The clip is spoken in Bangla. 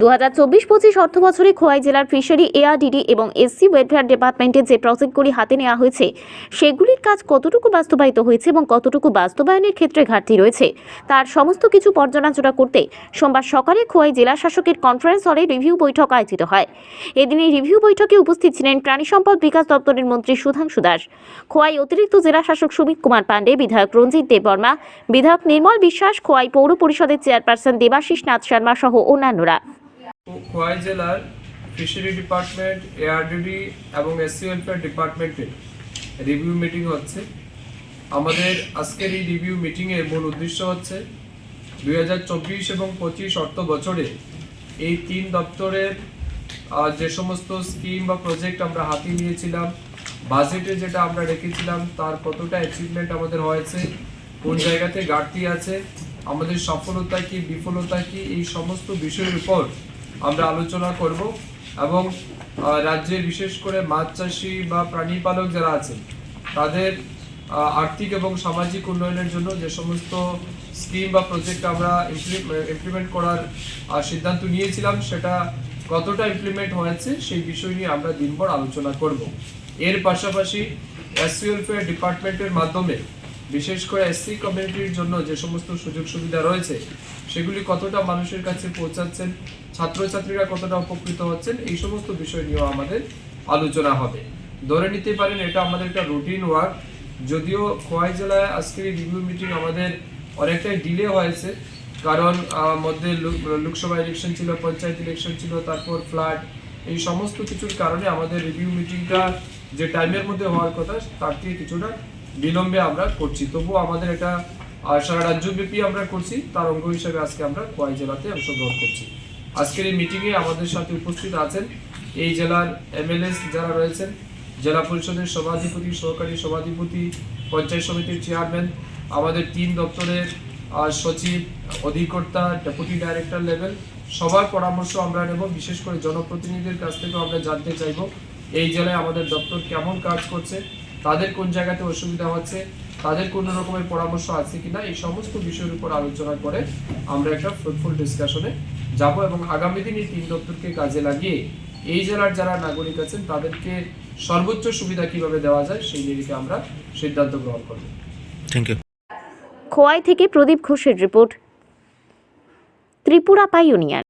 দু হাজার চব্বিশ পঁচিশ অর্থ বছরে খোয়াই জেলার ফিশারি, এআরডিডি এবং এসসি ওয়েলফেয়ার ডিপার্টমেন্টের যে প্রজেক্টগুলি হাতে নেওয়া হয়েছে, সেগুলির কাজ কতটুকু বাস্তবায়িত হয়েছে এবং কতটুকু বাস্তবায়নের ক্ষেত্রে ঘাটতি রয়েছে, তার সমস্ত কিছু পর্যালোচনা করতে সোমবার সকালে খোয়াই জেলা শাসকের কনফারেন্স হলে রিভিউ বৈঠক আয়োজিত হয়। এদিন এই রিভিউ বৈঠকে উপস্থিত ছিলেন প্রাণী সম্পদ বিকাশ দপ্তরের মন্ত্রী সুধাংশু দাস। খোয়াই অতিরিক্ত জেলা শাসক সুমিত কুমার পাণ্ডে, বিধায়ক রঞ্জিত দেববর্মা বিধায়ক নির্মল বিশ্বাস, খোয়াই পৌর পরিষদের চেয়ারপারসন দেবাশিস নাথ শর্মা সহ অন্যান্যরা। খোয়াই জেলার ফিশারি ডিপার্টমেন্ট এআরডিডি এবং এসসি ওয়েলফেয়ার ডিপার্টমেন্টের রিভিউ মিটিং হচ্ছে। আমাদের আজকের এই রিভিউ মিটিংয়ের মূল উদ্দেশ্য হচ্ছে, দুই হাজার চব্বিশ এবং পঁচিশ অর্থ বছরে এই তিন দপ্তরের যে সমস্ত স্কিম বা প্রজেক্ট আমরা হাতে নিয়েছিলাম বাজেটে যেটা আমরা রেখেছিলাম, তার কতটা অ্যাচিভমেন্ট আমাদের হয়েছে, কোন জায়গাতে ঘাটতি আছে, আমাদের সফলতা কি, বিফলতা কি, এই সমস্ত বিষয়ের উপর আমরা আলোচনা করব এবং রাজ্যে বিশেষ করে মাছ চাষি বা প্রাণী পালক যারা আছেন, তাদের আর্থিক এবং সামাজিক উন্নয়নের জন্য যে সমস্ত স্কিম বা প্রজেক্ট আমরা ইমপ্লিমেন্ট করার সিদ্ধান্ত নিয়েছিলাম, সেটা কতটা ইমপ্লিমেন্ট হয়েছে সেই বিষয় নিয়ে আমরা দিনভর আলোচনা করব। এর পাশাপাশি ওয়েলফেয়ার ডিপার্টমেন্টের মাধ্যমে বিশেষ করে এসসি কমিউনিটির জন্য যে সমস্ত সুযোগ সুবিধা রয়েছে, সেগুলি কতটা মানুষের কাছে পৌঁছাচ্ছেন, ছাত্রছাত্রীরা কতটা উপকৃত হচ্ছেন, এই সমস্ত বিষয় নিয়েও আমাদের আলোচনা হবে। ধরে নিতে পারেন এটা আমাদের একটা রুটিন ওয়ার্ক যদিও খোয়াই জেলায় আজকের এই রিভিউ মিটিং আমাদের অনেকটাই ডিলে হয়েছে, কারণ মধ্যে লোক- লোকসভা ইলেকশন ছিল, পঞ্চায়েত ইলেকশন ছিল, তারপর ফ্ল্যাট এই সমস্ত কিছুর কারণে আমাদের রিভিউ মিটিংটা যে টাইমের মধ্যে হওয়ার কথা, তার থেকে কিছুটা বিলম্বে আমরা করছি। তবুও আমাদের এটা সারা রাজ্যব্যাপী আমরা করছি। তার অঙ্গ হিসেবে আজকে আমরা খোয়াই জেলাতে অংশগ্রহণ করছি। আজকের এই মিটিংয়ে আমাদের সাথে উপস্থিত আছেন এই জেলার এমএলএস যারা রয়েছেন, জেলা পরিষদের সভাধিপতি, সহকারী সভাধিপতি, পঞ্চায়েত সমিতির চেয়ারম্যান, আমাদের তিন দপ্তরের সচিব, অধিকর্তা, ডেপুটি ডাইরেক্টর লেভেল, সবার পরামর্শ আমরা নেব। বিশেষ করে জনপ্রতিনিধিদের কাছ থেকেও আমরা জানতে চাইব, এই জেলায় আমাদের দপ্তর কেমন কাজ করছে তাদের কোন জায়গাতে অসুবিধা হচ্ছে তাদের কোন রকমের পরামর্শ আছে কিনা এই সমস্ত বিষয়ের উপর আলোচনা করে আমরা একটা ফ্রুটফুল ডিসকাশনে যাব এবং আগামী দিন এই তিন দপ্তরকে কাজে লাগিয়ে এই জেলার যারা নাগরিক আছেন তাদেরকে সর্বোচ্চ সুবিধা কীভাবে দেওয়া যায় সেই নিরিখে আমরা সিদ্ধান্ত গ্রহণ করব। থ্যাংক ইউ খোয়াই থেকে প্রদীপ ঘোষের রিপোর্ট ত্রিপুরা পাইওনিয়ার